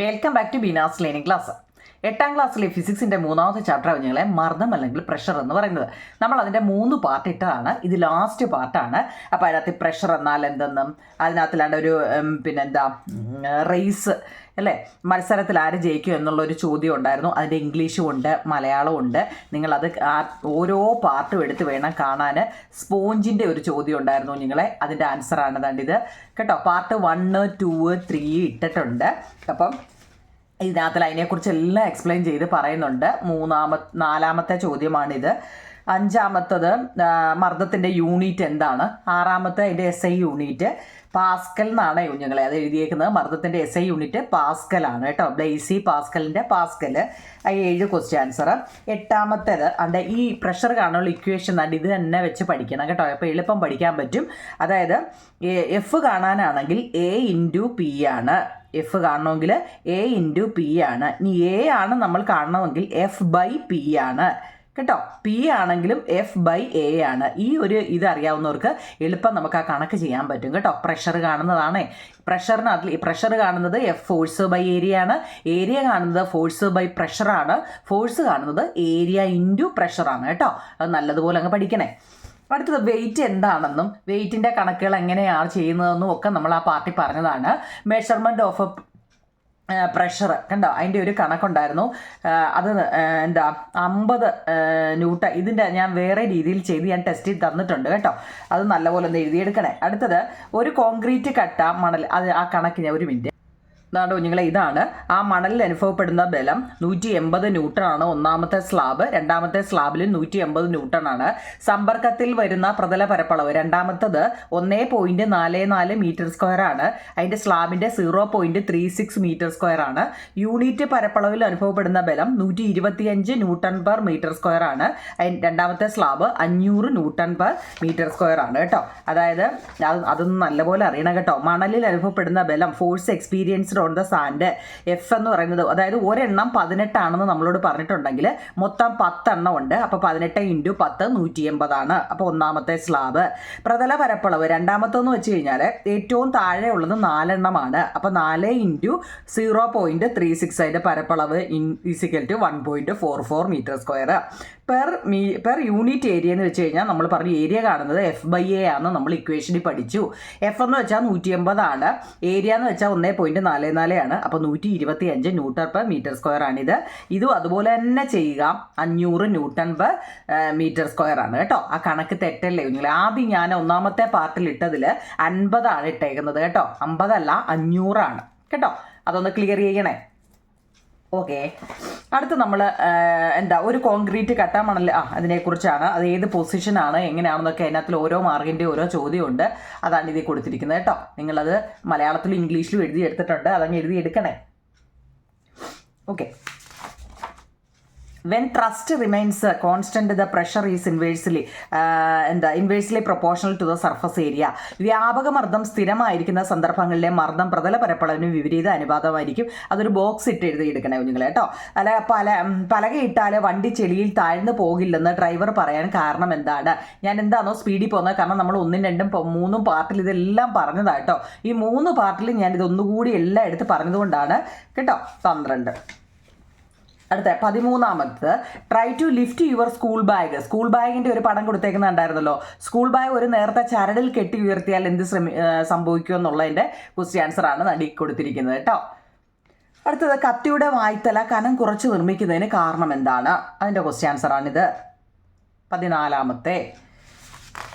Welcome back to Beena's learning class എട്ടാം ക്ലാസ്സിലെ ഫിസിക്സിന്റെ മൂന്നാമത്തെ ചാപ്റ്റർ ഞങ്ങളെ മർദ്ദം അല്ലെങ്കിൽ പ്രഷർ എന്ന് പറയുന്നത് നമ്മൾ അതിന്റെ മൂന്ന് പാർട്ട് ഇട്ടതാണ് ഇത് ലാസ്റ്റ് പാർട്ടാണ് അപ്പോൾ അതിനകത്ത് പ്രഷർ എന്നാൽ എന്തെന്നും അതിനകത്തിലാണ്ട് ഒരു പിന്നെന്താ റേസ് അല്ലേ മത്സരത്തിൽ ആര് ജയിക്കും എന്നുള്ളൊരു ചോദ്യം ഉണ്ടായിരുന്നു അതിൻ്റെ ഇംഗ്ലീഷും ഉണ്ട് മലയാളവും ഉണ്ട് നിങ്ങളത് ഓരോ പാർട്ടും എടുത്ത് വേണം കാണാൻ സ്പോഞ്ചിൻ്റെ ഒരു ചോദ്യം ഉണ്ടായിരുന്നു നിങ്ങളെ അതിൻ്റെ ആൻസർ ആണ് ഇത് കേട്ടോ പാർട്ട് വണ്ണ് ടു ത്രീ ഇട്ടിട്ടുണ്ട് അപ്പം ഇതിനകത്തിൽ അതിനെക്കുറിച്ച് എല്ലാം എക്സ്പ്ലെയിൻ ചെയ്ത് പറയുന്നുണ്ട് മൂന്നാമ നാലാമത്തെ ചോദ്യമാണിത് അഞ്ചാമത്തത് മർദ്ദത്തിൻ്റെ യൂണിറ്റ് എന്താണ് ആറാമത്തെ അതിൻ്റെ എസ് ഐ യൂണിറ്റ് പാസ്കൽ എന്നാണ് ഞങ്ങൾ അത് എഴുതിയേക്കുന്നത് മർദ്ദത്തിൻ്റെ എസ് ഐ യൂണിറ്റ് ആണ് കേട്ടോ ബ്ലേസി പാസ്കലിൻ്റെ പാസ്കൽ ഏഴ് ക്വസ്റ്റ്യൻ ആൻസർ എട്ടാമത്തേത് അതിൻ്റെ ഈ പ്രഷർ കാണാനുള്ള ഇക്വേഷൻ അണ്ട് ഇത് തന്നെ വെച്ച് പഠിക്കണം കേട്ടോ അപ്പോൾ എളുപ്പം പഠിക്കാൻ പറ്റും അതായത് എഫ് കാണാനാണെങ്കിൽ എ ഇൻറ്റു പി ആണ് എഫ് കാണണമെങ്കിൽ എ ഇൻറ്റു പി ആണ് ഇനി എ ആണ് നമ്മൾ കാണണമെങ്കിൽ എഫ് ബൈ പി ആണ് കേട്ടോ പി ആണെങ്കിലും എഫ് ബൈ എ ആണ് ഈ ഒരു ഇത് അറിയാവുന്നവർക്ക് എളുപ്പം നമുക്ക് ആ കണക്ക് ചെയ്യാൻ പറ്റും കേട്ടോ പ്രഷർ കാണുന്നതാണേ പ്രഷറിനകത്ത് പ്രഷർ കാണുന്നത് എഫ് ഫോഴ്സ് ബൈ ഏരിയ ആണ് ഏരിയ കാണുന്നത് ഫോഴ്സ് ബൈ പ്രഷറാണ് ഫോഴ്സ് കാണുന്നത് ഏരിയ ഇൻറ്റു പ്രഷറാണ് കേട്ടോ അത് നല്ലതുപോലെ അങ്ങ് പഠിക്കണേ അടുത്തത് വെയിറ്റ് എന്താണെന്നും വെയിറ്റിൻ്റെ കണക്കുകൾ എങ്ങനെയാണ് ചെയ്യുന്നതെന്നും ഒക്കെ നമ്മൾ ആ പാർട്ടി പറഞ്ഞതാണ് മെഷർമെൻറ്റ് ഓഫ് എ പ്രഷർ കണ്ടോ അതിൻ്റെ ഒരു കണക്കുണ്ടായിരുന്നു അത് എന്താ അമ്പത് ന്യൂട്ട ഇതിൻ്റെ ഞാൻ വേറെ രീതിയിൽ ചെയ്ത് ഞാൻ ടെസ്റ്റ് ചെയ്ത് തന്നിട്ടുണ്ട് കേട്ടോ അത് നല്ലപോലെ ഒന്ന് എഴുതിയെടുക്കണേ അടുത്തത് ഒരു കോൺക്രീറ്റ് കട്ട മണൽ അത് ആ കണക്ക് ഞാൻ ഒരു മിനിറ്റ് അതാണ്ട് കുഞ്ഞുങ്ങളെ ഇതാണ് ആ മണലിൽ അനുഭവപ്പെടുന്ന ബലം നൂറ്റി എൺപത് ആണ് ഒന്നാമത്തെ സ്ലാബ് രണ്ടാമത്തെ സ്ലാബിൽ നൂറ്റി എൺപത് ആണ് സമ്പർക്കത്തിൽ വരുന്ന പ്രതല പരപ്പളവ് രണ്ടാമത്തത് ഒന്നേ പോയിന്റ് നാല് നാല് മീറ്റർ സ്ക്വയർ ആണ് അതിന്റെ സ്ലാബിന്റെ zero point three six metre square ആണ് യൂണിറ്റ് പരപ്പളവിൽ അനുഭവപ്പെടുന്ന ബലം നൂറ്റി അഞ്ച് ന്യൂട്ടൺ പെർ മീറ്റർ സ്ക്വയർ ആണ് രണ്ടാമത്തെ സ്ലാബ് അഞ്ഞൂറ് ന്യൂട്ടൺ പെർ മീറ്റർ സ്ക്വയർ ആണ് കേട്ടോ അതായത് അതൊന്നും നല്ലപോലെ അറിയണം കേട്ടോ മണലിൽ അനുഭവപ്പെടുന്ന ബലം force experienced on the sand F എന്ന് പറയുന്നത് അതായത് ഒരെണ്ണം പതിനെട്ടാണെന്ന് നമ്മളോട് പറഞ്ഞിട്ടുണ്ടെങ്കിൽ മൊത്തം പത്തെണ്ണം ഉണ്ട് അപ്പോൾ പതിനെട്ട് ഇൻറ്റു പത്ത് നൂറ്റി എൺപതാണ് അപ്പോൾ ഒന്നാമത്തെ സ്ലാബ് പ്രതല പരപ്പളവ് രണ്ടാമത്തെന്ന് വെച്ച് കഴിഞ്ഞാൽ ഏറ്റവും താഴെയുള്ളത് നാലെണ്ണമാണ് അപ്പോൾ നാല് into zero point three six അതിൻ്റെ പരപ്പളവ് in is equal to one point four four metre square per me per unit area എന്ന് വെച്ച് കഴിഞ്ഞാൽ നമ്മൾ പറഞ്ഞു ഏരിയ കാണുന്നത് എഫ് ബൈ എ ആണ് നമ്മൾ ഇക്വേഷനിൽ പഠിച്ചു എഫ് എന്ന് വെച്ചാൽ നൂറ്റി എൺപതാണ് ഏരിയ എന്ന് വെച്ചാൽ ഒന്നേ പോയിൻറ്റ് നാല് പതിനാലാണ് അപ്പോൾ നൂറ്റി ഇരുപത്തി അഞ്ച് ന്യൂട്ടൺ പെർ മീറ്റർ സ്ക്വയർ ആണിത് ഇതും അതുപോലെ തന്നെ ചെയ്യുക അഞ്ഞൂറ് ന്യൂട്ടൺ പെർ മീറ്റർ സ്ക്വയർ ആണ് കേട്ടോ ആ കണക്ക് തെറ്റല്ലേ കുഞ്ഞുങ്ങൾ ആദ്യം ഞാൻ ഒന്നാമത്തെ പാർട്ടിൽ ഇട്ടതിൽ അൻപതാണ് ഇട്ടേക്കുന്നത് കേട്ടോ അമ്പതല്ല അഞ്ഞൂറാണ് കേട്ടോ അതൊന്ന് ക്ലിയർ ചെയ്യണേ ഓക്കെ അടുത്ത് നമ്മൾ എന്താ ഒരു കോൺക്രീറ്റ് കട്ടാമണൽ ആ അതിനെക്കുറിച്ചാണ് അത് ഏത് പൊസിഷനാണ് എങ്ങനെയാണെന്നൊക്കെ അതിനകത്തിൽ ഓരോ മാർക്കിൻ്റെ ഓരോ ചോദ്യമുണ്ട് അതാണ് ഇതിൽ കൊടുത്തിരിക്കുന്നത് കേട്ടോ നിങ്ങളത് മലയാളത്തിലും ഇംഗ്ലീഷിലും എഴുതി എടുത്തിട്ടുണ്ട് അതങ്ങ് എഴുതി എടുക്കണേ okay when thrust remains constant the pressure is inversely എന്താ inversely proportional to the surface area വ്യാപക മർദ്ദം സ്ഥിരമായിരിക്കുന്ന സന്ദർഭങ്ങളിലെ മർദ്ദം പ്രതല പരപ്പളവിന് വിപരീത അനുപാതമായിരിക്കും അതൊരു ബോക്സ് ഇട്ട് എഴുതി എടുക്കണേ കുഞ്ഞുങ്ങൾ കേട്ടോ അല്ല പല പലകയിട്ടാൽ വണ്ടി ചെളിയിൽ താഴ്ന്നു പോകില്ലെന്ന് ഡ്രൈവർ പറയാൻ കാരണം എന്താണ് ഞാൻ എന്താണോ സ്പീഡിൽ പോകുന്നത് കാരണം നമ്മൾ ഒന്നും രണ്ടും മൂന്നും പാർട്ടിൽ ഇതെല്ലാം പറഞ്ഞതാട്ടോ ഈ മൂന്ന് പാർട്ടിൽ ഞാൻ ഇതൊന്നുകൂടി എല്ലാം എടുത്ത് പറഞ്ഞതുകൊണ്ടാണ് കേട്ടോ പന്ത്രണ്ട് അടുത്ത പതിമൂന്നാമത്തത് try to lift your school bag school ബാഗിന്റെ ഒരു പടം കൊടുത്തേക്കുന്നുണ്ടായിരുന്നല്ലോ സ്കൂൾ ബാഗ് ഒരു നേരത്തെ ചരടിൽ കെട്ടി ഉയർത്തിയാൽ എന്ത് ശ്രമി സംഭവിക്കും എന്നുള്ളതിന്റെ ക്വസ്റ്റ്യൻ ആണ് നടി കൊടുത്തിരിക്കുന്നത് കേട്ടോ അടുത്തത് കത്തിയുടെ വായ്ത്തല കനം കുറച്ച് നിർമ്മിക്കുന്നതിന് കാരണം എന്താണ് അതിന്റെ ക്വസ്റ്റ്യൻ ആൻസർ ആണിത് പതിനാലാമത്തെ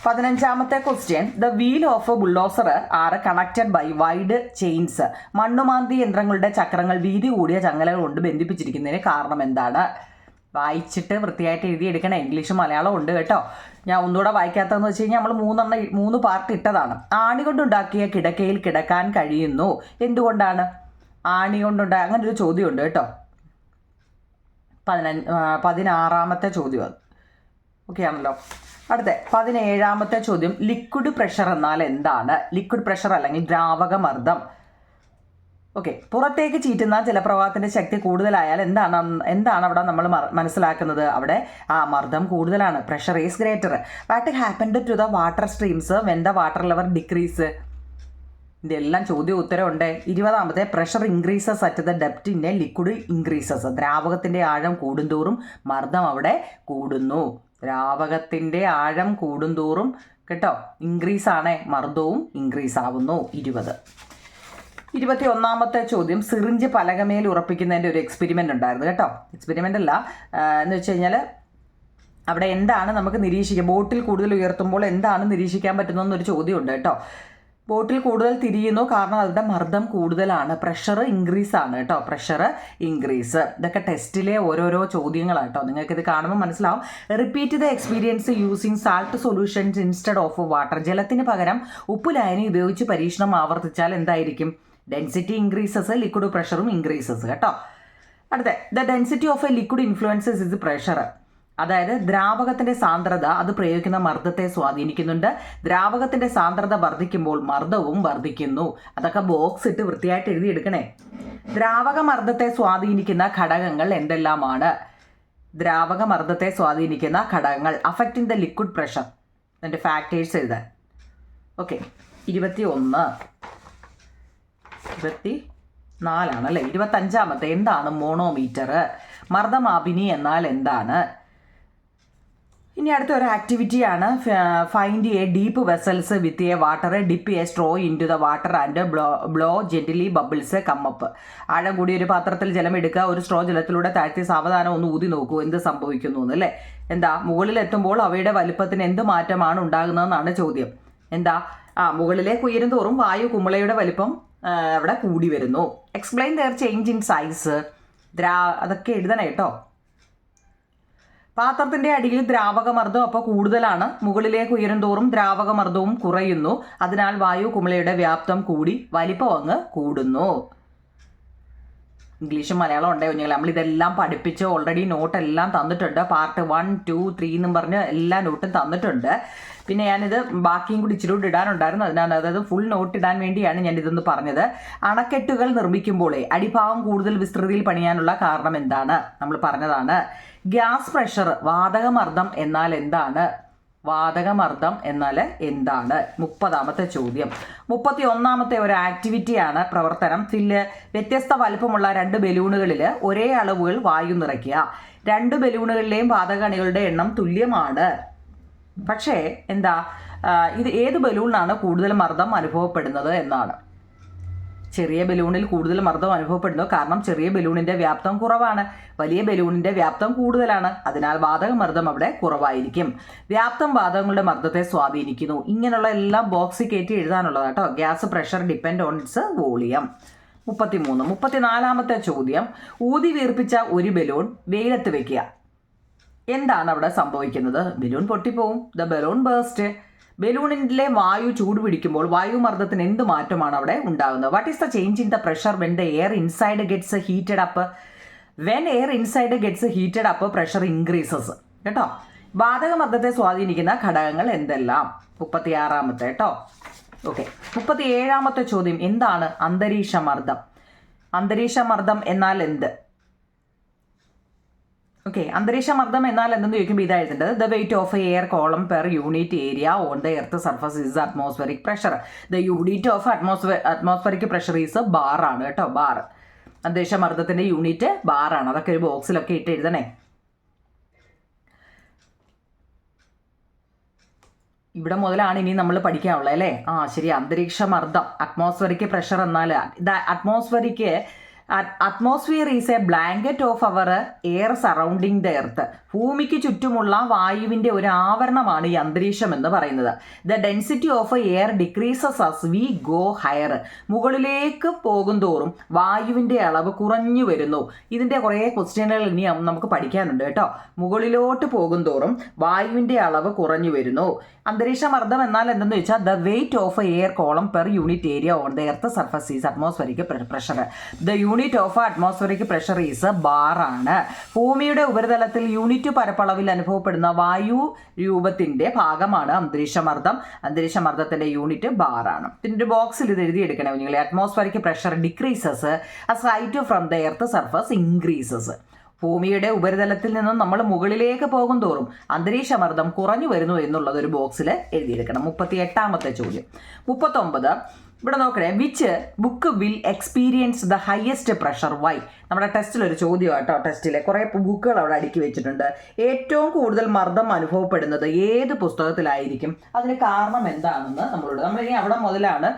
പതിനഞ്ചാമത്തെ question the wheel of bulldozer are connected by wide chains മണ്ണുമാന്തി യന്ത്രങ്ങളുടെ ചക്രങ്ങൾ വീതി കൂടിയ ചങ്ങലകൾ കൊണ്ട് ബന്ധിപ്പിച്ചിരിക്കുന്നതിന് കാരണം എന്താണ് വായിച്ചിട്ട് വൃത്തിയായിട്ട് എഴുതിയെടുക്കണം ഇംഗ്ലീഷ് മലയാളം ഉണ്ട് കേട്ടോ ഞാൻ ഒന്നുകൂടെ വായിക്കാത്തതെന്ന് വെച്ച് കഴിഞ്ഞാൽ നമ്മൾ മൂന്നെണ്ണ മൂന്ന് പാർട്ട് ഇട്ടതാണ് ആണി കൊണ്ടുണ്ടാക്കിയ കിടക്കയിൽ കിടക്കാൻ കഴിയുന്നു എന്തുകൊണ്ടാണ് ആണി കൊണ്ടുണ്ടാ അങ്ങനെ ഒരു ചോദ്യമുണ്ട് കേട്ടോ പതിനഞ്ച് പതിനാറാമത്തെ ചോദ്യം അത് ഓക്കെ ആണല്ലോ അടുത്ത പതിനേഴാമത്തെ ചോദ്യം ലിക്വിഡ് പ്രഷർ എന്നാൽ എന്താണ് ലിക്വിഡ് പ്രഷർ അല്ലെങ്കിൽ ദ്രാവകമർദ്ദം ഓക്കെ പുറത്തേക്ക് ചീറ്റുന്ന ജലപ്രവാഹത്തിന്റെ ശക്തി കൂടുതലായാൽ എന്താണ് എന്താണ് അവിടെ നമ്മൾ മനസ്സിലാക്കുന്നത് അവിടെ ആ മർദ്ദം കൂടുതലാണ് pressure is greater what happened to the water streams when the water level decrease ഇതെല്ലാം ചോദ്യ ഉത്തരമുണ്ട് ഇരുപതാമത്തെ പ്രഷർ ഇൻക്രീസസ് അറ്റ് ദ ഡെപ്റ്റിൻ്റെ ലിക്വിഡ് ഇൻക്രീസസ് ദ്രാവകത്തിൻ്റെ ആഴം കൂടുന്തോറും മർദ്ദം അവിടെ കൂടുന്നു ദ്രാവകത്തിൻ്റെ ആഴം കൂടുന്തോറും കേട്ടോ ഇൻക്രീസ് ആണ് മർദ്ദവും ഇൻക്രീസ് ആവുന്നു ഇരുപത് ഇരുപത്തി ഒന്നാമത്തെ ചോദ്യം സിറിഞ്ച് പലകമേൽ ഉറപ്പിക്കുന്നതിൻ്റെ ഒരു എക്സ്പെരിമെൻ്റ് ഉണ്ടായിരുന്നു കേട്ടോ എക്സ്പെരിമെൻ്റ് അല്ല എന്ന് വെച്ച് കഴിഞ്ഞാൽ അവിടെ എന്താണ് നമുക്ക് നിരീക്ഷിക്കുക ബോട്ടിൽ കൂടുതൽ ഉയർത്തുമ്പോൾ എന്താണ് നിരീക്ഷിക്കാൻ പറ്റുന്നതെന്നൊരു ചോദ്യമുണ്ട് കേട്ടോ ബോട്ടിൽ കൂടുതൽ തിരിയുന്നു കാരണം അതിൻ്റെ മർദ്ദം കൂടുതലാണ് പ്രഷർ ഇൻക്രീസ് ആണ് കേട്ടോ പ്രഷർ ഇൻക്രീസ് ഇതൊക്കെ ടെസ്റ്റിലെ ഓരോരോ ചോദ്യങ്ങളാണ് കേട്ടോ നിങ്ങൾക്ക് ഇത് കാണുമ്പോൾ മനസ്സിലാവും repeat the experience using salt solutions instead of water ജലത്തിന് പകരം ഉപ്പ് ലായനി ഉപയോഗിച്ച് പരീക്ഷണം ആവർത്തിച്ചാൽ എന്തായിരിക്കും ഡെൻസിറ്റി ഇൻക്രീസസ് ലിക്വിഡ് പ്രഷറും ഇൻക്രീസസ് കേട്ടോ അടുത്ത the density of a liquid influences its pressure അതായത് ദ്രാവകത്തിന്റെ സാന്ദ്രത അത് പ്രയോഗിക്കുന്ന മർദ്ദത്തെ സ്വാധീനിക്കുന്നുണ്ട് ദ്രാവകത്തിന്റെ സാന്ദ്രത വർദ്ധിക്കുമ്പോൾ മർദ്ദവും വർദ്ധിക്കുന്നു അതൊക്കെ ബോക്സ് ഇട്ട് വൃത്തിയായിട്ട് എഴുതിയെടുക്കണേ ദ്രാവക മർദ്ദത്തെ സ്വാധീനിക്കുന്ന ഘടകങ്ങൾ എന്തെല്ലാമാണ് ദ്രാവക മർദ്ദത്തെ സ്വാധീനിക്കുന്ന ഘടകങ്ങൾ affect in the liquid pressure എന്റെ ഫാക്ടേഴ്സ് എഴുതാൻ ഓക്കെ ഇരുപത്തി ഒന്ന് ഇരുപത്തി നാലാണ് അല്ലേ ഇരുപത്തഞ്ചാമത്തെ എന്താണ് മോണോമീറ്റർ മർദ്ദമാപിനി എന്നാൽ എന്താണ് ഇനി അടുത്ത ഒരു ആക്ടിവിറ്റിയാണ് find a deep vessels with a water dip a straw into the water and blow blow gently bubbles come up ആഴം കൂടി ഒരു പാത്രത്തിൽ ജലം എടുക്കുക ഒരു സ്ട്രോ ജലത്തിലൂടെ താഴ്ത്തി സാവധാനം ഒന്ന് ഊതി നോക്കൂ എന്ത് സംഭവിക്കുന്നു അല്ലേ എന്താ മുകളിലെത്തുമ്പോൾ അവയുടെ വലുപ്പത്തിന് എന്ത് മാറ്റമാണ് ഉണ്ടാകുന്നതെന്നാണ് ചോദ്യം എന്താ ആ മുകളിലേക്ക് ഉയരും തോറും വായു കുമ്മളയുടെ വലിപ്പം അവിടെ കൂടി വരുന്നു explain their change in size ദ്രാ അതൊക്കെ എഴുതണം കേട്ടോ പാത്രത്തിന്റെ അടിയിൽ ദ്രാവകമർദ്ദം അപ്പോൾ കൂടുതലാണ് മുകളിലേക്ക് ഉയരും തോറും ദ്രാവകമർദ്ദവും കുറയുന്നു അതിനാൽ വായു കുമിളയുടെ വ്യാപ്തം കൂടി വലിപ്പം അങ്ങ് കൂടുന്നു ഇംഗ്ലീഷും മലയാളം ഉണ്ടേ കുഞ്ഞുങ്ങൾ നമ്മൾ ഇതെല്ലാം പഠിപ്പിച്ച് ഓൾറെഡി നോട്ട് എല്ലാം തന്നിട്ടുണ്ട് പാർട്ട് വൺ ടു ത്രീ എന്നും പറഞ്ഞ് എല്ലാ നോട്ടും തന്നിട്ടുണ്ട് പിന്നെ ഞാനിത് ബാക്കിയും കൂടി ഇച്ചിരി കൂടി ഇടാനുണ്ടായിരുന്നു അതിനാണ് അതായത് ഫുൾ നോട്ട് ഇടാൻ വേണ്ടിയാണ് ഞാൻ ഇതൊന്ന് പറഞ്ഞത് അണക്കെട്ടുകൾ നിർമ്മിക്കുമ്പോഴേ അടിഭാവം കൂടുതൽ വിസ്തൃതിയിൽ പണിയാനുള്ള കാരണം എന്താണ് നമ്മൾ പറഞ്ഞതാണ് ഗ്യാസ് പ്രഷർ വാതകമർദ്ദം എന്നാൽ എന്താണ് വാതകമർദ്ദം എന്നാൽ എന്താണ് മുപ്പതാമത്തെ ചോദ്യം മുപ്പത്തി ഒന്നാമത്തെ ഒരു ആക്ടിവിറ്റിയാണ് പ്രവർത്തനം ഫില്ല് വ്യത്യസ്ത വലുപ്പമുള്ള രണ്ട് ബലൂണുകളിൽ ഒരേ അളവുകൾ വായു നിറയ്ക്കുക രണ്ട് ബലൂണുകളിലെയും വാതകണികളുടെ എണ്ണം തുല്യമാണ് പക്ഷേ എന്താ ഇത് ഏത് ബലൂണിനാണ് കൂടുതൽ മർദ്ദം അനുഭവപ്പെടുന്നത് എന്നാണ് ചെറിയ ബലൂണിൽ കൂടുതൽ മർദ്ദം അനുഭവപ്പെടുന്നു കാരണം ചെറിയ ബലൂണിന്റെ വ്യാപ്തം കുറവാണ് വലിയ ബലൂണിന്റെ വ്യാപ്തം കൂടുതലാണ് അതിനാൽ വാതക മർദ്ദം അവിടെ കുറവായിരിക്കും വ്യാപ്തം വാതകങ്ങളുടെ മർദ്ദത്തെ സ്വാധീനിക്കുന്നു ഇങ്ങനെയുള്ള എല്ലാം ബോക്സിൽ കയറ്റി എഴുതാനുള്ളത് കേട്ടോ gas pressure depend on its volume മുപ്പത്തിമൂന്ന് മുപ്പത്തിനാലാമത്തെ ചോദ്യം ഊതി വീർപ്പിച്ച ഒരു ബലൂൺ വെയിലത്ത് വെക്കുക എന്താണ് അവിടെ സംഭവിക്കുന്നത് ബലൂൺ പൊട്ടിപ്പോവും ദ ബലൂൺ ബേസ്റ്റ് ബലൂണിലെ വായു ചൂട് പിടിക്കുമ്പോൾ വായുമർദ്ദത്തിന് എന്ത് മാറ്റമാണ് അവിടെ ഉണ്ടാകുന്നത് what is the change in the pressure when the air inside gets heated up when air inside gets heated up pressure increases കേട്ടോ വാതകമർദ്ദത്തെ സ്വാധീനിക്കുന്ന ഘടകങ്ങൾ എന്തെല്ലാം ആറാമത്തെ കേട്ടോ ഓക്കെ മുപ്പത്തി ഏഴാമത്തെ ചോദ്യം എന്താണ് അന്തരീക്ഷമർദ്ദം അന്തരീക്ഷമർദ്ദം എന്നാൽ എന്ത് ഓക്കെ അന്തരീക്ഷ മർദ്ദം എന്നാൽ എന്തെന്ന് ചോദിക്കുമ്പോൾ ഇതായിട്ടുണ്ട് the weight of a air column per unit area on the earth surface is atmospheric pressure the unit of atmosphere atmospheric pressure is bar ആണ് കേട്ടോ ബാർ അന്തരീക്ഷ മർദ്ദത്തിന്റെ യൂണിറ്റ് ബാർ ആണ് അതൊക്കെ ഒരു ബോക്സിലൊക്കെ ഇട്ട് എഴുതണേ ഇവിടെ മുതലാണ് ഇനി നമ്മൾ പഠിക്കാനുള്ളത് അല്ലേ ആ ശരി അന്തരീക്ഷ മർദ്ദം അറ്റ്മോസ്ഫറിക് പ്രഷർ എന്നാൽ atmospheric atmosphere is a blanket of our air surrounding the earth ഭൂമിക്ക് ചുറ്റുമുള്ള വായുവിൻ്റെ ഒരു ആവരണമാണ് ഈ അന്തരീക്ഷം എന്ന് പറയുന്നത് the density of air decreases as we go higher മുകളിലേക്ക് പോകും തോറും വായുവിൻ്റെ അളവ് കുറഞ്ഞു വരുന്നു ഇതിൻ്റെ കുറേ ക്വസ്റ്റ്യനുകൾ ഇനി നമുക്ക് പഠിക്കാനുണ്ട് കേട്ടോ മുകളിലോട്ട് പോകും തോറും വായുവിൻ്റെ അളവ് കുറഞ്ഞു വരുന്നു അന്തരീക്ഷ മർദ്ദം എന്നാൽ എന്തെന്ന് വെച്ചാൽ the weight of air column per unit area on the earth surface is atmospheric pressure the unit of atmospheric pressure is ബാറാണ് ഭൂമിയുടെ ഉപരിതലത്തിൽ യൂണിറ്റ് പരപ്പളവിൽ അനുഭവപ്പെടുന്ന വായു രൂപത്തിൻ്റെ ഭാഗമാണ് അന്തരീക്ഷ മർദ്ദം അന്തരീക്ഷ മർദ്ദത്തിൻ്റെ യൂണിറ്റ് ബാറാണ് പിന്നെ ഒരു ബോക്സിൽ ഇത് എഴുതിയെടുക്കണം നിങ്ങൾ atmospheric pressure decreases as height from the earth surface increases ഭൂമിയുടെ ഉപരിതലത്തിൽ നിന്നും നമ്മൾ മുകളിലേക്ക് പോകും തോറും അന്തരീക്ഷമർദ്ദം കുറഞ്ഞു വരുന്നു എന്നുള്ളത് ഒരു ബോക്സിൽ എഴുതിയെടുക്കണം മുപ്പത്തി എട്ടാമത്തെ ചോദ്യം മുപ്പത്തൊമ്പത് ഇവിടെ നോക്കണേ which book will experience the highest pressure why നമ്മുടെ ടെസ്റ്റിൽ ഒരു ചോദ്യം കേട്ടോ ടെസ്റ്റിലെ കുറേ ബുക്കുകൾ അവിടെ അടുക്കി വെച്ചിട്ടുണ്ട് ഏറ്റവും കൂടുതൽ മർദ്ദം അനുഭവപ്പെടുന്നത് ഏത് പുസ്തകത്തിലായിരിക്കും അതിന് കാരണം എന്താണെന്ന് നമ്മളോട് നമ്മൾ ഇനി അവിടെ മുതലാണ്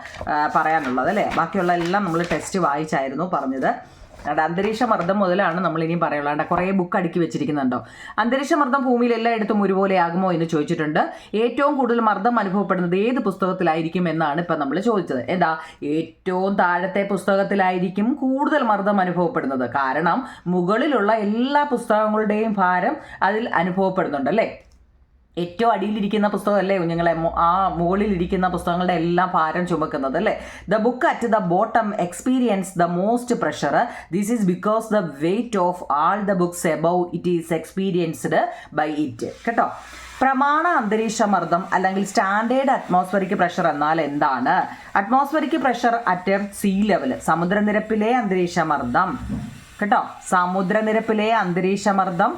പറയാനുള്ളത് അല്ലേ ബാക്കിയുള്ള എല്ലാം നമ്മൾ ടെസ്റ്റ് വായിച്ചായിരുന്നു പറഞ്ഞത് അവിടെ അന്തരീക്ഷ മർദ്ദം മുതലാണ് നമ്മൾ ഇനിയും പറയുള്ളൂ കുറേ ബുക്ക് അടുക്കി വെച്ചിരിക്കുന്നുണ്ടോ അന്തരീക്ഷ മർദ്ദം ഭൂമിയിൽ എല്ലായിടത്തും ഒരുപോലെയാകുമോ എന്ന് ചോദിച്ചിട്ടുണ്ട് ഏറ്റവും കൂടുതൽ മർദ്ദം അനുഭവപ്പെടുന്നത് ഏത് പുസ്തകത്തിലായിരിക്കും എന്നാണ് ഇപ്പം നമ്മൾ ചോദിച്ചത് എന്താ ഏറ്റവും താഴത്തെ പുസ്തകത്തിലായിരിക്കും കൂടുതൽ മർദ്ദം അനുഭവപ്പെടുന്നത് കാരണം മുകളിലുള്ള എല്ലാ പുസ്തകങ്ങളുടെയും ഭാരം അതിൽ അനുഭവപ്പെടുന്നുണ്ട് അല്ലേ ഏറ്റവും അടിയിലിരിക്കുന്ന പുസ്തകമല്ലേ കുഞ്ഞുങ്ങളെ ആ മുകളിലിരിക്കുന്ന പുസ്തകങ്ങളുടെ എല്ലാം ഭാരം ചുമക്കുന്നത് അല്ലേ the book at the bottom experience the most pressure this is because the weight of all the books above it is experienced by it കേട്ടോ പ്രമാണ അന്തരീക്ഷ മർദ്ദം അല്ലെങ്കിൽ സ്റ്റാൻഡേർഡ് അറ്റ്മോസ്ഫറിക് പ്രഷർ എന്നാൽ എന്താണ് atmospheric pressure at sea level സമുദ്രനിരപ്പിലെ അന്തരീക്ഷ മർദ്ദം കേട്ടോ സമുദ്രനിരപ്പിലെ അന്തരീക്ഷമർദ്ദം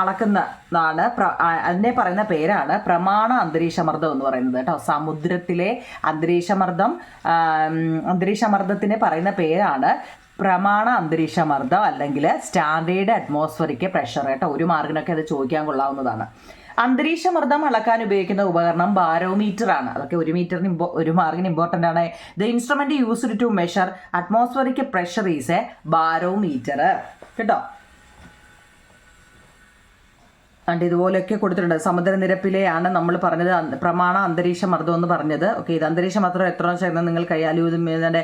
അളക്കുന്നതാണ് അതിനെ പറയുന്ന പേരാണ് പ്രമാണ അന്തരീക്ഷമർദ്ദം എന്ന് പറയുന്നത് കേട്ടോ സമുദ്രത്തിലെ അന്തരീക്ഷമർദ്ദം അന്തരീക്ഷമർദ്ദത്തിന് പറയുന്ന പേരാണ് പ്രമാണ അന്തരീക്ഷ മർദ്ദം അല്ലെങ്കിൽ സ്റ്റാൻഡേർഡ് അറ്റ്മോസ്ഫറിക് പ്രഷർ കേട്ടോ ഒരു മാർക്കിനൊക്കെ അത് ചോദിക്കാൻ കൊള്ളാവുന്നതാണ് അന്തരീക്ഷ മർദ്ദം അളക്കാൻ ഉപയോഗിക്കുന്ന ഉപകരണം ബാരോമീറ്റർ ആണ് അതൊക്കെ ഒരു മീറ്ററിന് ഇമ്പോ ഒരു മാർക്കിന് ഇമ്പോർട്ടൻ്റ് ആണ് the instrument used to measure atmospheric pressure is a barometer കേട്ടോ കണ്ട് ഇതുപോലെയൊക്കെ കൊടുത്തിട്ടുണ്ട് സമുദ്രനിരപ്പിലെയാണ് നമ്മൾ പറഞ്ഞത് പ്രമാണ അന്തരീക്ഷ മർദ്ദം എന്ന് പറഞ്ഞത് ഓക്കെ ഇത് അന്തരീക്ഷ മർദ്ദം എത്ര ശതമാനം നിങ്ങൾ കൈ അലൂമിനിയം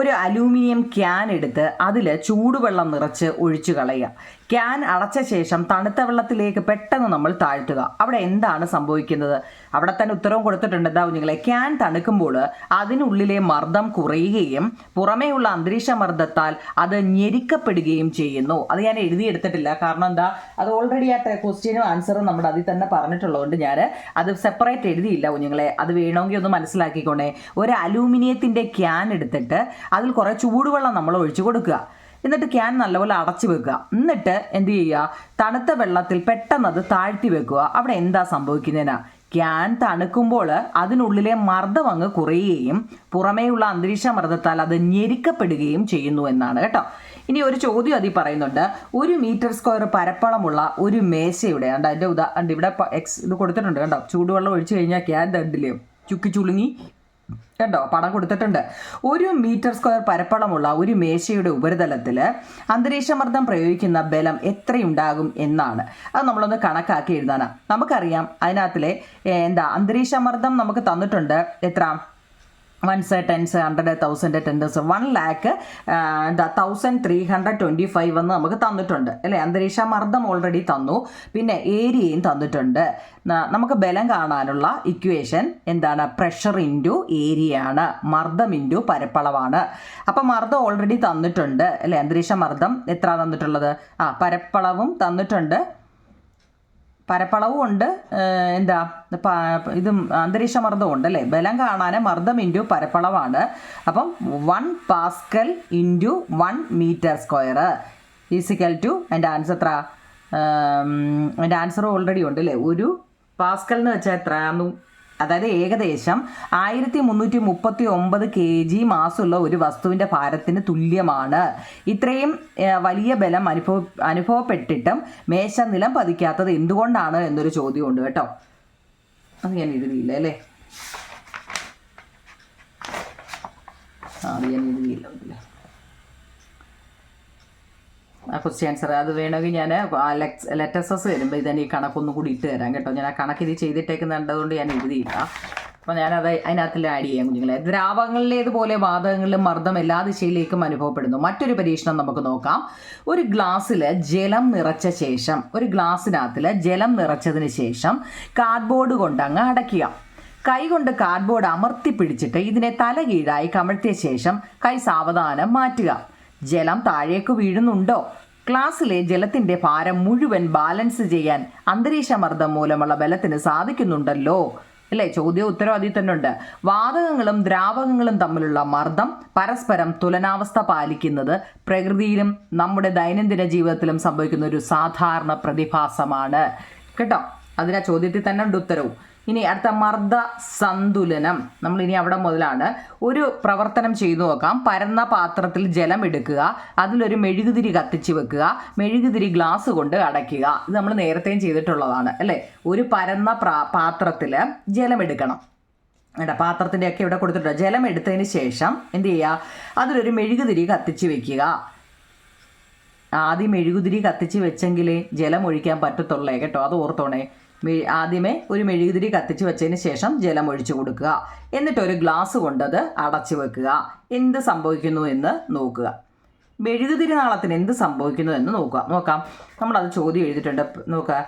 ഒരു അലൂമിനിയം ക്യാൻ എടുത്ത് അതിൽ ചൂടുവെള്ളം നിറച്ച് ഒഴിച്ചു കളയുക ക്യാൻ അടച്ച ശേഷം തണുത്ത വെള്ളത്തിലേക്ക് പെട്ടെന്ന് നമ്മൾ താഴ്ത്തുക അവിടെ എന്താണ് സംഭവിക്കുന്നത് അവിടെ തന്നെ ഉത്തരവും കൊടുത്തിട്ടുണ്ട് എന്താ കുഞ്ഞുങ്ങളെ ക്യാൻ തണുക്കുമ്പോൾ അതിനുള്ളിലെ മർദ്ദം കുറയുകയും പുറമേയുള്ള അന്തരീക്ഷ മർദ്ദത്താൽ അത് ഞെരിക്കപ്പെടുകയും ചെയ്യുന്നു അത് ഞാൻ എഴുതിയെടുത്തിട്ടില്ല കാരണം എന്താ അത് ഓൾറെഡി ആ ക്വസ്റ്റ്യനും ആൻസറും നമ്മുടെ അതിൽ തന്നെ പറഞ്ഞിട്ടുള്ളതുകൊണ്ട് ഞാൻ അത് സെപ്പറേറ്റ് എഴുതിയില്ല കുഞ്ഞുങ്ങളെ അത് വേണമെങ്കിൽ ഒന്ന് മനസ്സിലാക്കിക്കോണേ ഒരു അലൂമിനിയത്തിൻ്റെ ക്യാൻ എടുത്തിട്ട് അതിൽ കുറേ ചൂടുവെള്ളം നമ്മൾ ഒഴിച്ചു കൊടുക്കുക എന്നിട്ട് ക്യാൻ നല്ലപോലെ അടച്ചു വെക്കുക എന്നിട്ട് എന്ത് ചെയ്യുക തണുത്ത വെള്ളത്തിൽ പെട്ടെന്ന് അത് താഴ്ത്തി വെക്കുക അവിടെ എന്താ സംഭവിക്കുന്നതിന് ക്യാൻ തണുക്കുമ്പോൾ അതിനുള്ളിലെ മർദ്ദം അങ്ങ് കുറയുകയും പുറമേയുള്ള അന്തരീക്ഷ മർദ്ദത്താൽ അത് ഞെരിക്കപ്പെടുകയും ചെയ്യുന്നു എന്നാണ് കേട്ടോ ഇനി ഒരു ചോദ്യം അതി പറയുന്നുണ്ട് ഒരു മീറ്റർ സ്ക്വയർ പരപ്പളമുള്ള ഒരു മേശയുടെ കണ്ട അതിൻ്റെ ഉദാ ഇവിടെ എക്സ് ഇത് കൊടുത്തിട്ടുണ്ട് കേട്ടോ ചൂടുവെള്ളം ഒഴിച്ചു കഴിഞ്ഞാൽ ക്യാൻ തണ്ടിലെയും ചുക്കി ചുളുങ്ങി കേട്ടോ പടം കൊടുത്തിട്ടുണ്ട് ഒരു മീറ്റർ സ്ക്വയർ പരപ്പളമുള്ള ഒരു മേശയുടെ ഉപരിതലത്തിൽ അന്തരീക്ഷമർദ്ദം പ്രയോഗിക്കുന്ന ബലം എത്രയുണ്ടാകും എന്നാണ് അത് നമ്മളൊന്ന് കണക്കാക്കി എഴുതാനാണ് നമുക്കറിയാം അതിനകത്തിലെ എന്താ അന്തരീക്ഷമർദ്ദം നമുക്ക് തന്നിട്ടുണ്ട് എത്ര ones tens hundred thousand ten thousands one lakh thousand three hundred twenty five എന്ന് നമുക്ക് തന്നിട്ടുണ്ട് അല്ലേ അന്തരീക്ഷ മർദ്ദം ഓൾറെഡി തന്നു പിന്നെ ഏരിയയും തന്നിട്ടുണ്ട് നമുക്ക് ബലം കാണാനുള്ള ഇക്വേഷൻ എന്താണ് പ്രഷർ ഇൻറ്റു ഏരിയ ആണ് മർദ്ദം ഇൻറ്റു പരപ്പളവാണ് അപ്പം മർദ്ദം ഓൾറെഡി തന്നിട്ടുണ്ട് അല്ലേ അന്തരീക്ഷ മർദ്ദം എത്ര തന്നിട്ടുള്ളത് ആ പരപ്പളവും തന്നിട്ടുണ്ട് പരപ്പളവും ഉണ്ട് എന്താ ഇത് അന്തരീക്ഷ മർദ്ദവും ഉണ്ട് അല്ലേ ബലം കാണാൻ മർദ്ദം ഇൻറ്റു പരപ്പളവാണ് അപ്പം one pascal into one metre square is equal to എൻ്റെ ആൻസർ എത്ര എൻ്റെ ആൻസർ ഓൾറെഡി ഉണ്ട് അല്ലേ ഒരു പാസ്കൽ എന്ന് വെച്ചാൽ എത്രയാന്നു അതായത് ഏകദേശം ആയിരത്തി മുന്നൂറ്റി മുപ്പത്തി ഒമ്പത് കെ ജി മാസുള്ള ഒരു വസ്തുവിൻ്റെ ഭാരത്തിന് തുല്യമാണ് ഇത്രയും വലിയ ബലം അനുഭവ അനുഭവപ്പെട്ടിട്ടും മേശ നിലം പതിക്കാത്തത് എന്തുകൊണ്ടാണ് എന്നൊരു ചോദ്യമുണ്ട് കേട്ടോ അത് ഞാൻ എഴുതിയില്ല അല്ലേ അത് ഞാൻ എഴുതിയില്ല ക്വസ്റ്റ്യൻ ആൻസർ അത് വേണമെങ്കിൽ ഞാൻ ലെറ്റസസ് വരുമ്പോൾ ഇതിന് കണക്കൊന്നും കൂടി ഇട്ട് തരാം കേട്ടോ ഞാൻ ആ കണക്ക് ഇത് ചെയ്തിട്ടേക്കുന്നുണ്ടതുകൊണ്ട് ഞാൻ എഴുതിയില്ല അപ്പോൾ ഞാനത് അതിനകത്തിൽ ആഡ് ചെയ്യാം കുഞ്ഞുങ്ങളെ ദ്രാവകങ്ങളിലേതുപോലെ വാതകങ്ങളിലും മർദ്ദം എല്ലാ ദിശയിലേക്കും അനുഭവപ്പെടുന്നു മറ്റൊരു പരീക്ഷണം നമുക്ക് നോക്കാം ഒരു ഗ്ലാസ്സിൽ ജലം നിറച്ച ശേഷം ഒരു ഗ്ലാസ്സിനകത്തിൽ ജലം നിറച്ചതിന് ശേഷം കാർഡ്ബോർഡ് കൊണ്ട് അങ്ങ് അടയ്ക്കുക കൊണ്ട് കാർഡ്ബോർഡ് അമർത്തി പിടിച്ചിട്ട് ഇതിനെ തല കീഴായി കമഴ്ത്തിയ ശേഷം കൈ സാവധാനം മാറ്റുക ജലം താഴേക്ക് വീഴുന്നുണ്ടോ ക്ലാസ്സിലെ ജലത്തിന്റെ ഭാരം മുഴുവൻ ബാലൻസ് ചെയ്യാൻ അന്തരീക്ഷമർദ്ദം മൂലമുള്ള ബലത്തിന് സാധിക്കുന്നുണ്ടല്ലോ അല്ലേ ചോദ്യം ഉത്തരം അതിൽ തന്നെ ഉണ്ട് വാതകങ്ങളും ദ്രാവകങ്ങളും തമ്മിലുള്ള മർദ്ദം പരസ്പരം തുലനാവസ്ഥ പാലിക്കുന്നത് പ്രകൃതിയിലും നമ്മുടെ ദൈനംദിന ജീവിതത്തിലും സംഭവിക്കുന്ന ഒരു സാധാരണ പ്രതിഭാസമാണ് കേട്ടോ അതിനാ ചോദ്യത്തിൽ തന്നെ ഉണ്ട് ഉത്തരവും ഇനി അടുത്ത മർദ്ദ സന്തുലനം നമ്മൾ ഇനി അവിടെ മുതലാണ് ഒരു പ്രവർത്തനം ചെയ്തു നോക്കാം പരന്ന പാത്രത്തിൽ ജലം എടുക്കുക അതിലൊരു മെഴുകുതിരി കത്തിച്ച് വെക്കുക മെഴുകുതിരി ഗ്ലാസ് കൊണ്ട് അടയ്ക്കുക ഇത് നമ്മൾ നേരത്തെയും ചെയ്തിട്ടുള്ളതാണ് അല്ലേ ഒരു പരന്ന പാത്രത്തിൽ ജലം എടുക്കണം കേട്ടോ പാത്രത്തിൻ്റെ ഒക്കെ ഇവിടെ കൊടുത്തിട്ടുണ്ട് ജലം എടുത്തതിന് ശേഷം എന്ത് ചെയ്യുക അതിലൊരു മെഴുകുതിരി കത്തിച്ച് വെക്കുക ആദ്യം മെഴുകുതിരി കത്തിച്ച് വെച്ചെങ്കിലേ ജലം ഒഴിക്കാൻ പറ്റത്തുള്ളേ കേട്ടോ അത് ഓർത്തോണേ ആദ്യമേ ഒരു മെഴുകുതിരി കത്തിച്ച് വെച്ചതിന് ശേഷം ജലം ഒഴിച്ചു കൊടുക്കുക എന്നിട്ട് ഒരു ഗ്ലാസ് കൊണ്ടത് അടച്ചു വെക്കുക എന്ത് സംഭവിക്കുന്നു എന്ന് നോക്കുക മെഴുകുതിരി നാളത്തിന് എന്ത് സംഭവിക്കുന്നു എന്ന് നോക്കുക നോക്കാം നമ്മളത് ചോദ്യം എഴുതിയിട്ടുണ്ട് നോക്കുക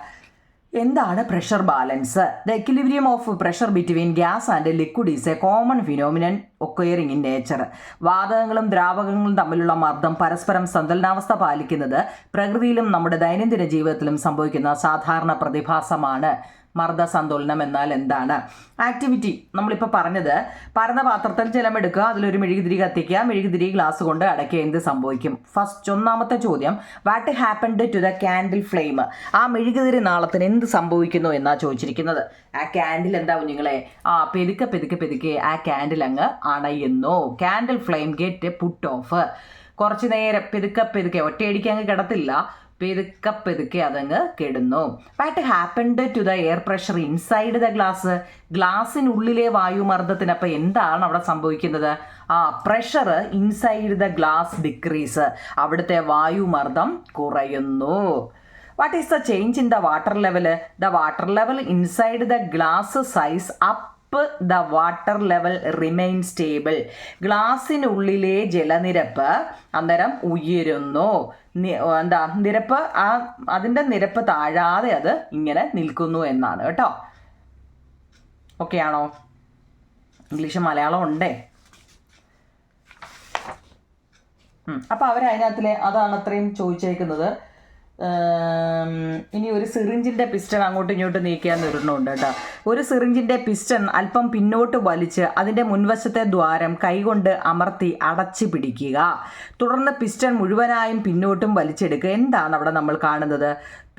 എന്താണ് pressure balance the equilibrium of pressure between gas and liquid is a common phenomenon occurring in nature വാതകങ്ങളും ദ്രാവകങ്ങളും തമ്മിലുള്ള മർദ്ദം പരസ്പരം സന്തുലനാവസ്ഥ പാലിക്കുന്നത് പ്രകൃതിയിലും നമ്മുടെ ദൈനംദിന ജീവിതത്തിലും സംഭവിക്കുന്ന സാധാരണ പ്രതിഭാസമാണ് മർദ്ദ സന്തുലനം എന്നാൽ എന്താണ് ആക്ടിവിറ്റി നമ്മളിപ്പോൾ പറഞ്ഞത് പരന്ന പാത്രത്തിൽ ജലം എടുക്കുക അതിലൊരു മെഴുകുതിരി കത്തിക്കുക മെഴുകുതിരി ഗ്ലാസ് കൊണ്ട് അടയ്ക്കുക എന്ത് സംഭവിക്കും ഫസ്റ്റ് ഒന്നാമത്തെ ചോദ്യം what happened to the candle flame ആ മെഴുകുതിരി നാളത്തിന് എന്ത് സംഭവിക്കുന്നു എന്നാ ചോദിച്ചിരിക്കുന്നത് ആ ക്യാൻഡിൽ എന്താ കുഞ്ഞുങ്ങളെ ആ പെതുക്കെ പെതുക്കെ പെതുക്കെ ആ ക്യാൻഡിൽ അങ്ങ് അണയുന്നു candle flame get put off കുറച്ച് നേരം പെതുക്കെ പെതുക്കെ ഒറ്റയടിക്ക് അങ്ങ് കിടത്തില്ല പെരുക്കെ പെരുക്കെ അതങ്ങ് കെടുന്നു what happened to the air pressure inside the glass ഗ്ലാസ്സിനുള്ളിലെ അപ്പം എന്താണ് അവിടെ സംഭവിക്കുന്നത് ആ pressure inside the glass decrease അവിടുത്തെ വായുമർദ്ദം കുറയുന്നു what is the change in the water level the water level inside the glass rises up the water level remain stable ഗ്ലാസ്സിനുള്ളിലെ ജലനിരപ്പ് അന്നേരം ഉയരുന്നു എന്താ നിരപ്പ് ആ അതിൻ്റെ നിരപ്പ് താഴാതെ അത് ഇങ്ങനെ നിൽക്കുന്നു എന്നാണ് കേട്ടോ ഓക്കെ ആണോ ഇംഗ്ലീഷ് മലയാളം ഉണ്ടേ അപ്പൊ അവർ അതാണ് അത്രയും ചോദിച്ചേക്കുന്നത് ഇനി ഒരു സിറിഞ്ചിൻ്റെ പിസ്റ്റൺ അങ്ങോട്ടും ഇങ്ങോട്ടും നീക്കിയാന്ന് ഒരെണ്ണമുണ്ട് കേട്ടോ ഒരു സിറിഞ്ചിൻ്റെ പിസ്റ്റൺ അല്പം പിന്നോട്ട് വലിച്ച് അതിൻ്റെ മുൻവശത്തെ ദ്വാരം കൈകൊണ്ട് അമർത്തി അടച്ചു പിടിക്കുക തുടർന്ന് പിസ്റ്റൺ മുഴുവനായും പിന്നോട്ടും വലിച്ചെടുക്കുക എന്താണ് അവിടെ നമ്മൾ കാണുന്നത്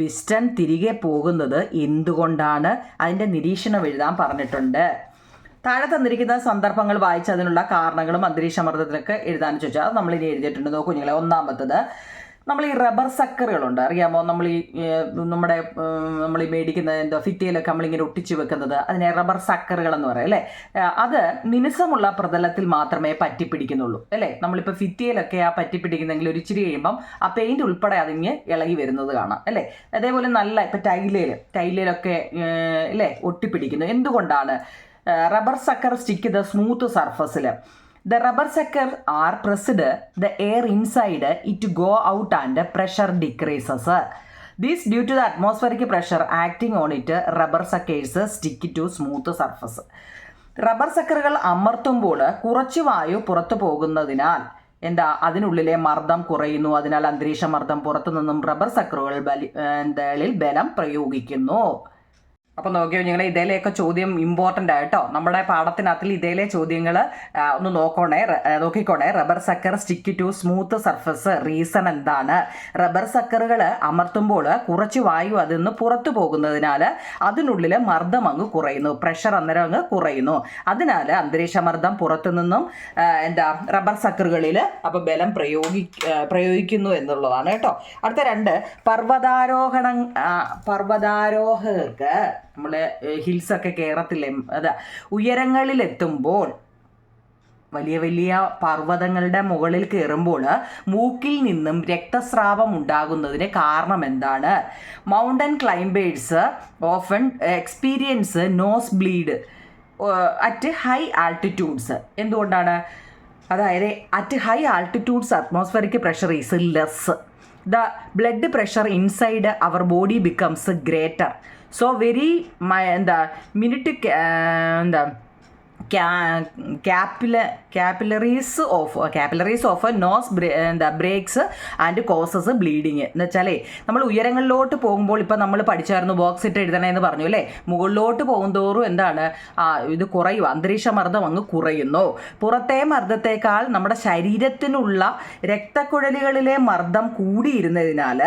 പിസ്റ്റൺ തിരികെ പോകുന്നത് എന്തുകൊണ്ടാണ് അതിൻ്റെ നിരീക്ഷണം എഴുതാൻ പറഞ്ഞിട്ടുണ്ട് താഴെ തന്നിരിക്കുന്ന സന്ദർഭങ്ങൾ വായിച്ചതിനുള്ള കാരണങ്ങളും അന്തരീക്ഷമർദ്ദത്തിലൊക്കെ എഴുതാൻ ചോദിച്ചാൽ നമ്മൾ ഇനി എഴുതിയിട്ടുണ്ട് നോക്കൂ നിങ്ങളെ ഒന്നാമത്തത് നമ്മൾ ഈ റബ്ബർ സക്കറുകളുണ്ട് അറിയാമോ നമ്മൾ ഈ നമ്മുടെ നമ്മൾ ഈ മേടിക്കുന്ന എന്തോ ഫിറ്റയിലൊക്കെ നമ്മളിങ്ങനെ ഒട്ടിച്ചു വെക്കുന്നത് അതിനെ റബ്ബർ സക്കറുകൾ എന്ന് പറയും അല്ലേ അത് മിനുസമുള്ള പ്രതലത്തിൽ മാത്രമേ പറ്റിപ്പിടിക്കുന്നുള്ളൂ അല്ലേ നമ്മളിപ്പോൾ ഫിറ്റയിലൊക്കെ ആ പറ്റിപ്പിടിക്കുന്നെങ്കിൽ ഒരു ഇച്ചിരി കഴിയുമ്പം ആ പെയിൻറ് ഉൾപ്പെടെ അതിങ്ങ് ഇളകി വരുന്നത് കാണാം അല്ലേ അതേപോലെ നല്ല ഇപ്പം ടൈലയിൽ ടൈലയിലൊക്കെ അല്ലേ ഒട്ടിപ്പിടിക്കുന്നു എന്തുകൊണ്ടാണ് rubber sucker stick the smooth സർഫസിൽ The rubber sucker are pressed, the air inside it to go out and pressure decreases. This due to the atmospheric pressure acting on it, rubber suckers stick to smooth surface. Rubber സക്കറുകൾ അമർത്തുമ്പോൾ കുറച്ച് വായു പുറത്തു പോകുന്നതിനാൽ എന്താ അതിനുള്ളിലെ മർദ്ദം കുറയുന്നു അതിനാൽ അന്തരീക്ഷ മർദ്ദം പുറത്തു നിന്നും റബ്ബർ സക്കറുകൾ ബലി ബലം പ്രയോഗിക്കുന്നു അപ്പോൾ നോക്കിയോ നിങ്ങൾ ഇതേലെയൊക്കെ ചോദ്യം ഇമ്പോർട്ടൻ്റ് ആയിട്ടോ നമ്മുടെ പാഠത്തിനകത്തിൽ ഇതേലെ ചോദ്യങ്ങൾ ഒന്ന് നോക്കണേ നോക്കിക്കോണേ rubber sucker stick to smooth surface reason എന്താണ് റബ്ബർ സക്കറുകൾ അമർത്തുമ്പോൾ കുറച്ച് വായു അതിൽ നിന്ന് പുറത്തു പോകുന്നതിനാൽ അതിനുള്ളിൽ മർദ്ദം അങ്ങ് കുറയുന്നു പ്രഷർ അന്നേരം അങ്ങ് കുറയുന്നു അതിനാൽ അന്തരീക്ഷ മർദ്ദം പുറത്തു നിന്നും എന്താ റബ്ബർ സക്കറുകളിൽ അപ്പോൾ ബലം പ്രയോഗി പ്രയോഗിക്കുന്നു എന്നുള്ളതാണ് കേട്ടോ അടുത്ത രണ്ട് പർവ്വതാരോഹണ പർവ്വതാരോഹകർക്ക് നമ്മളെ ഹിൽസൊക്കെ കയറത്തില്ലേ അത് ഉയരങ്ങളിലെത്തുമ്പോൾ വലിയ വലിയ പർവ്വതങ്ങളുടെ മുകളിൽ കയറുമ്പോൾ മൂക്കിൽ നിന്നും രക്തസ്രാവം ഉണ്ടാകുന്നതിന് കാരണം എന്താണ് mountain climbers often experience nose bleed at high altitudes എന്തുകൊണ്ടാണ് അതായത് at high altitudes atmospheric pressure is less the blood pressure inside our body becomes greater so very ம இந்த மினிட்டுக்கு இந்த ക്യാപ്പില capillaries of capillaries of nose എന്താ breaks and causes bleeding എന്ന് വെച്ചാലേ നമ്മൾ ഉയരങ്ങളിലോട്ട് പോകുമ്പോൾ ഇപ്പം നമ്മൾ പഠിച്ചായിരുന്നു ബോക്സ് ഇട്ട് എഴുതണേ എന്ന് പറഞ്ഞു അല്ലേ മുകളിലോട്ട് പോകുന്തോറും എന്താണ് ഇത് കുറയും അന്തരീക്ഷ മർദ്ദം അങ്ങ് കുറയുന്നു പുറത്തെ മർദ്ദത്തേക്കാൾ നമ്മുടെ ശരീരത്തിനുള്ള രക്തക്കുഴലുകളിലെ മർദ്ദം കൂടിയിരുന്നതിനാൽ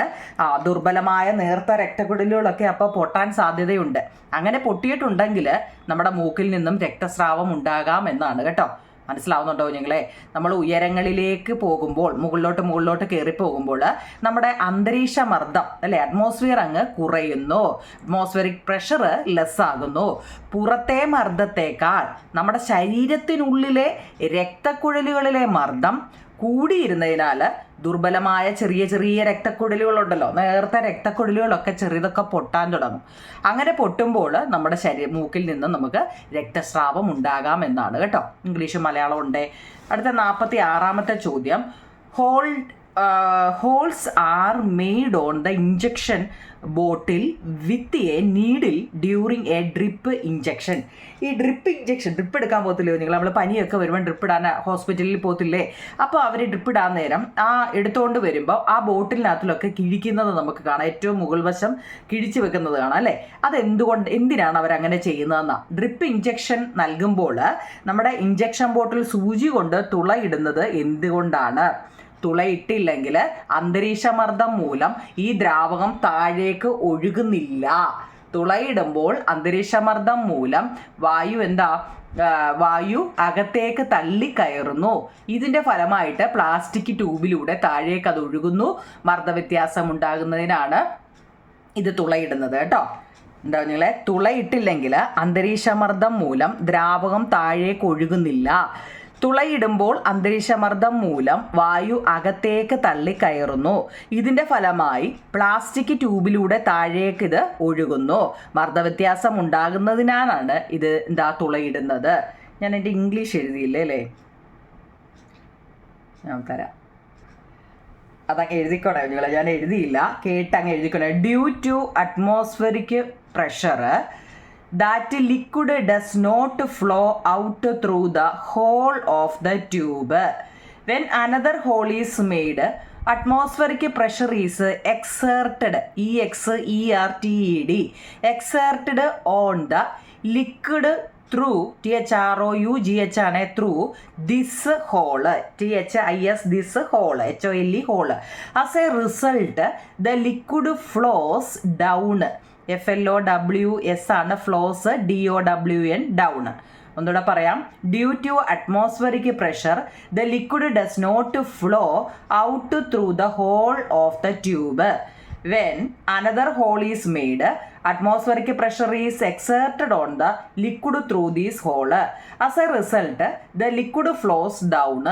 ദുർബലമായ നേർത്ത രക്തക്കുഴലുകളൊക്കെ അപ്പോൾ പൊട്ടാൻ സാധ്യതയുണ്ട് അങ്ങനെ പൊട്ടിയിട്ടുണ്ടെങ്കിൽ നമ്മുടെ മൂക്കിൽ നിന്നും രക്തസ്രാവം സ്വഭാവം ഉണ്ടാകാം എന്നാണ് കേട്ടോ മനസ്സിലാവുന്നുണ്ടോ ഞങ്ങളെ നമ്മൾ ഉയരങ്ങളിലേക്ക് പോകുമ്പോൾ മുകളിലോട്ട് മുകളിലോട്ട് കയറി പോകുമ്പോൾ നമ്മുടെ അന്തരീക്ഷ മർദ്ദം അല്ലേ അറ്റ്മോസ്ഫിയർ അങ്ങ് കുറയുന്നു അറ്റ്മോസ്ഫിയറിക് പ്രഷർ ലെസ് ആകുന്നു പുറത്തെ മർദ്ദത്തേക്കാൾ നമ്മുടെ ശരീരത്തിനുള്ളിലെ രക്തക്കുഴലുകളിലെ മർദ്ദം കൂടിയിരുന്നതിനാൽ ദുർബലമായ ചെറിയ ചെറിയ രക്തക്കുടലുകളുണ്ടല്ലോ നേർത്ത രക്തക്കുടലുകളൊക്കെ ചെറുതൊക്കെ പൊട്ടാൻ തുടങ്ങും അങ്ങനെ പൊട്ടുമ്പോൾ നമ്മുടെ ശരീര മൂക്കിൽ നിന്ന് നമുക്ക് രക്തസ്രാവം ഉണ്ടാകാം എന്നാണ് കേട്ടോ ഇംഗ്ലീഷും മലയാളം ഉണ്ട് അടുത്ത നാൽപ്പത്തി ആറാമത്തെ ചോദ്യം hold holes are made on the injection bottle with a needle during a drip injection ഈ ഡ്രിപ്പ് ഇഞ്ചക്ഷൻ ഡ്രിപ്പ് എടുക്കാൻ പോകത്തില്ലയോ നിങ്ങൾ നമ്മൾ പനിയൊക്കെ വരുമ്പോൾ ഡ്രിപ്പ് ഇടാൻ ഹോസ്പിറ്റലിൽ പോകത്തില്ലേ അപ്പോൾ അവർ ഡ്രിപ്പ് ഇടാൻ നേരം ആ എടുത്തുകൊണ്ട് വരുമ്പോൾ ആ ബോട്ടിലിനകത്തിലൊക്കെ കിഴിക്കുന്നത് നമുക്ക് കാണാം ഏറ്റവും മുകൾ വശം കിഴിച്ചു വെക്കുന്നത് കാണാം അല്ലേ അതെന്തുകൊണ്ട് എന്തിനാണ് അവരങ്ങനെ ചെയ്യുന്നതെന്നാ ഡ്രിപ്പ് ഇഞ്ചക്ഷൻ നൽകുമ്പോൾ നമ്മുടെ ഇഞ്ചക്ഷൻ ബോട്ടിൽ സൂചി കൊണ്ട് തുളയിടുന്നത് എന്തുകൊണ്ടാണ് തുളയിട്ടില്ലെങ്കിൽ അന്തരീക്ഷമർദ്ദം മൂലം ഈ ദ്രാവകം താഴേക്ക് ഒഴുകുന്നില്ല തുളയിടുമ്പോൾ അന്തരീക്ഷമർദ്ദം മൂലം വായു എന്താ വായു അകത്തേക്ക് തള്ളി കയറുന്നു ഇതിന്റെ ഫലമായിട്ട് പ്ലാസ്റ്റിക് ട്യൂബിലൂടെ താഴേക്ക് അത് ഒഴുകുന്നു മർദ്ദവ്യത്യാസം ഉണ്ടാകുന്നതിനാണ് ഇത് തുളയിടുന്നത് കേട്ടോ എന്താ പറഞ്ഞാൽ തുളയിട്ടില്ലെങ്കിൽ അന്തരീക്ഷമർദ്ദം മൂലം ദ്രാവകം താഴേക്ക് ഒഴുകുന്നില്ല തുളയിടുമ്പോൾ അന്തരീക്ഷമർദ്ദം മൂലം വായു അകത്തേക്ക് തള്ളിക്കയറുന്നു ഇതിന്റെ ഫലമായി പ്ലാസ്റ്റിക് ട്യൂബിലൂടെ താഴേക്ക് ഇത് ഒഴുകുന്നു മർദ്ദവ്യത്യാസം ഉണ്ടാകുന്നതിനാണ് ഇത് എന്താ തുളയിടുന്നത് ഞാൻ എൻ്റെ ഇംഗ്ലീഷ് എഴുതിയില്ലേ അല്ലേ ഞാൻ തരാം അതങ്ങ് എഴുതിക്കോണേ നിങ്ങൾ ഞാൻ എഴുതിയില്ല കേട്ടങ്ങ് എഴുതിക്കോണേ due to atmospheric pressure that liquid does not flow out through the hole of the tube. When another hole is made, atmospheric pressure is exerted, exerted on the liquid through, through this hole, this hole, hole. As a result, the liquid flows down. F L O W S ആണ് flows D O W N down ഒന്നുകൂടെ പറയാം due to atmospheric pressure the liquid does not flow out through the hole of the tube when another hole is made atmospheric pressure is exerted on the liquid through these hole as a result the liquid flows down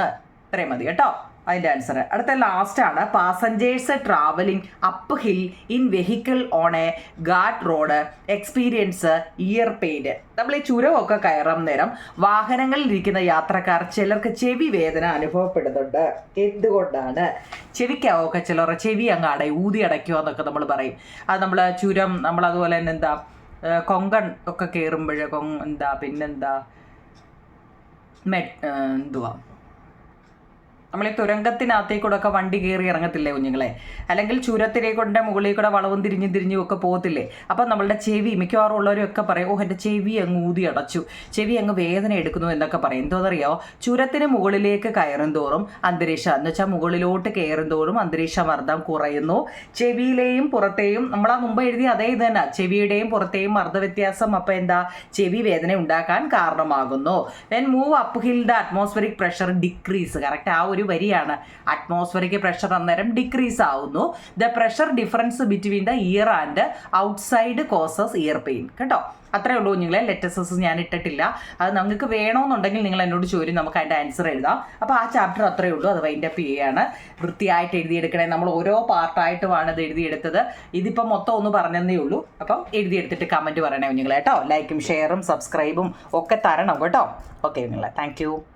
ഇത്രയും മതി കേട്ടോ അതിൻ്റെ answer അടുത്ത ലാസ്റ്റാണ് passengers travelling up hill in vehicle on a ghat road experience ear pain നമ്മൾ ഈ ചുരമൊക്കെ കയറാൻ നേരം വാഹനങ്ങളിൽ ഇരിക്കുന്ന യാത്രക്കാർ ചിലർക്ക് ചെവി വേദന അനുഭവപ്പെടുന്നുണ്ട് എന്തുകൊണ്ടാണ് ചെവിക്കാവൊക്കെ ചിലർ ചെവി അങ്ങ് അട ഊതി അടയ്ക്കുക എന്നൊക്കെ നമ്മൾ പറയും അത് നമ്മൾ ചുരം നമ്മൾ അതുപോലെ തന്നെ എന്താ കൊങ്കൺ ഒക്കെ കയറുമ്പോഴേ കൊ എന്താ പിന്നെന്താ മെ എന്തുവാ നമ്മൾ ഈ ഒക്കെ വണ്ടി കയറി ഇറങ്ങത്തില്ലേ കുഞ്ഞുങ്ങളെ അല്ലെങ്കിൽ ചുരത്തിലേക്കൊണ്ട് മുകളിൽ കൂടെ വളവും തിരിഞ്ഞും തിരിഞ്ഞും ഒക്കെ പോകത്തില്ലേ അപ്പം നമ്മളുടെ ചെവി മിക്കവാറും ഉള്ളവരൊക്കെ പറയും ഓ എൻ്റെ ചെവി അങ്ങ് ഊതി അടച്ചു ചെവി അങ്ങ് വേദന എടുക്കുന്നു എന്നൊക്കെ പറയും എന്തോന്നറിയോ ചുരത്തിന് മുകളിലേക്ക് കയറും തോറും അന്തരീക്ഷം എന്ന് വെച്ചാൽ മുകളിലോട്ട് കയറും തോറും അന്തരീക്ഷ മർദ്ദം കുറയുന്നു ചെവിയിലെയും പുറത്തെയും നമ്മൾ ആ മുമ്പ് എഴുതിയ അതേ ഇത് തന്നെ ചെവിയുടെയും പുറത്തെയും മർദ്ദ വ്യത്യാസം അപ്പം എന്താ ചെവി വേദന ഉണ്ടാക്കാൻ കാരണമാകുന്നു when move up hill the atmospheric pressure decrease correct ആ ഒരു ഒരു വരിയാണ് അറ്റ്മോസ്ഫിയറിക് പ്രഷർ അന്നേരം ഡിക്രീസ് ആവുന്നു the pressure difference between the ear and outside causes ear pain കേട്ടോ അത്രേ ഉള്ളൂ നിങ്ങളെ ലെറ്റസസ് ഞാൻ ഇട്ടിട്ടില്ല അത് നിങ്ങൾക്ക് വേണമെന്നുണ്ടെങ്കിൽ നിങ്ങൾ എന്നോട് ചോദ്യം നമുക്ക് അതിൻ്റെ ആൻസർ എഴുതാം അപ്പോൾ ആ ചാപ്റ്റർ അത്രേ ഉള്ളൂ അത് വൈൻഡ് അപ്പ് ചെയ്യുകയാണ് വൃത്തിയായിട്ട് എഴുതിയെടുക്കണേ നമ്മൾ ഓരോ പാർട്ടായിട്ടുമാണ് ഇത് എഴുതിയെടുത്തത് ഇതിപ്പോൾ മൊത്തം ഒന്ന് പറഞ്ഞതേ ഉള്ളൂ അപ്പം എഴുതിയെടുത്തിട്ട് കമൻറ്റ് പറയണേ നിങ്ങളെ കേട്ടോ ലൈക്കും ഷെയറും സബ്സ്ക്രൈബും ഒക്കെ തരണം കേട്ടോ ഓക്കെ നിങ്ങളെ താങ്ക്